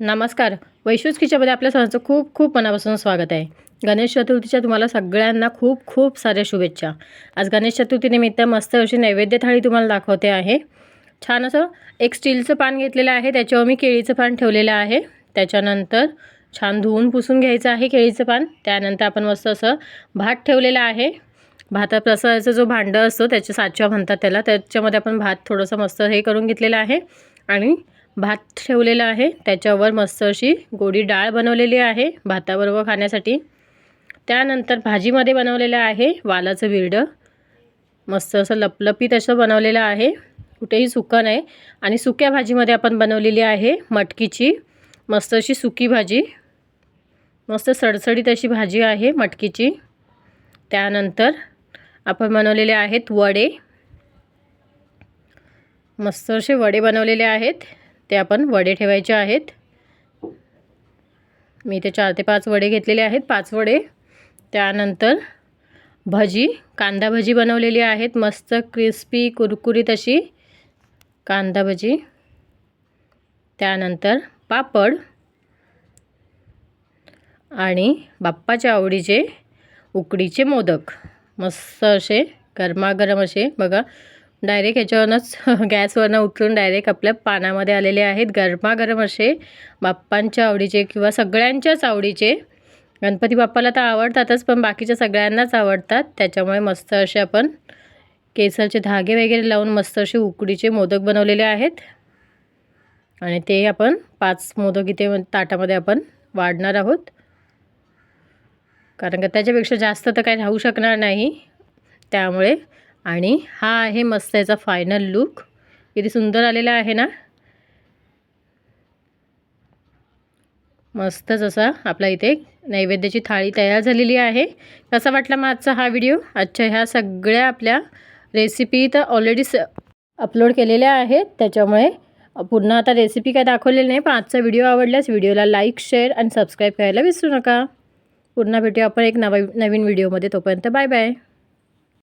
नमस्कार. वैश्विक किचनमध्ये आपल्या सर्वांचं खूप खूप मनापासून स्वागत आहे. गणेश चतुर्थीच्या तुम्हाला सगळ्यांना खूप खूप साऱ्या शुभेच्छा. आज गणेश चतुर्थीनिमित्त मस्त अशी नैवेद्य थाळी तुम्हाला दाखवते आहे. छान असं एक स्टीलचं पान घेतलेलं आहे त्याच्यावर मी केळीचं पान ठेवलेलं आहे. त्याच्यानंतर छान धुवून पुसून घ्यायचं आहे केळीचं पान. त्यानंतर आपण मस्त असं भात ठेवलेलं आहे. भातात प्रसादाचं जो भांडं असतो त्याच्या साचवा म्हणतात त्याला. त्याच्यामध्ये आपण भात थोडंसं मस्त हे करून घेतलेलं आहे. आणि भात ठेवलेला आहे. त्याच्यावर मस्त अशी गोडी डाळ बनवलेली आहे भाताबरोबर खाण्यासाठी. त्यानंतर भाजीमध्ये बनवलेलं आहे वालाचं बिरडं मस्त असं लपलपीत असं बनवलेलं आहे. कुठेही सुकं नाही. आणि सुक्या भाजीमध्ये आपण बनवलेली आहे मटकीची. मस्त अशी सुकी भाजी. मस्त सडसडीत अशी भाजी आहे मटकीची. त्यानंतर आपण बनवलेले आहेत वडे. मस्त असे वडे बनवलेले आहेत. ते आपण वडे ठेवायचे आहेत. मी ते चार ते पाच वडे घेतलेले आहेत. पाच वडे. त्यानंतर भजी कांदा भजी बनवलेली आहेत. मस्त क्रिस्पी कुरकुरीत अशी कांदा भजी. त्यानंतर पापड आणि बाप्पाच्या आवडीचे उकडीचे मोदक. मस्त असे गरमागरम असे. बघा डायरेक्ट ह्याच्यावरनंच गॅसवरनं उतरून डायरेक्ट आपल्या पानामध्ये आलेले आहेत गरमागरम असे बाप्पांच्या आवडीचे किंवा सगळ्यांच्याच आवडीचे. गणपती बाप्पाला तर आवडतातच पण बाकीच्या सगळ्यांनाच आवडतात. त्याच्यामुळे मस्त असे आपण केसरचे धागे वगैरे लावून मस्त असे उकडीचे मोदक बनवलेले आहेत. आणि ते आपण पाच मोदक इथे ताटामध्ये आपण वाढणार आहोत. कारण का त्याच्यापेक्षा जास्त तर काही राहू शकणार नाही. त्यामुळे आणि हा आहे मस्त याचा फायनल लुक किती सुंदर आलेला आहे ना? मस्तच असा आपला इथे नैवेद्याची थाळी तयार झालेली आहे. कसा वाटला मग आजचा हा व्हिडिओ आजच्या ह्या सगळ्या आपल्या रेसिपी तर ऑलरेडी स अपलोड केलेल्या आहेत. त्याच्यामुळे पुन्हा आता रेसिपी काय दाखवलेली नाही पण आजचा व्हिडिओ आवडल्यास व्हिडिओला लाईक शेअर आणि सबस्क्राईब करायला विसरू नका. पुन्हा भेटूया आपण एक नवा नवीन व्हिडिओमध्ये तोपर्यंत बाय बाय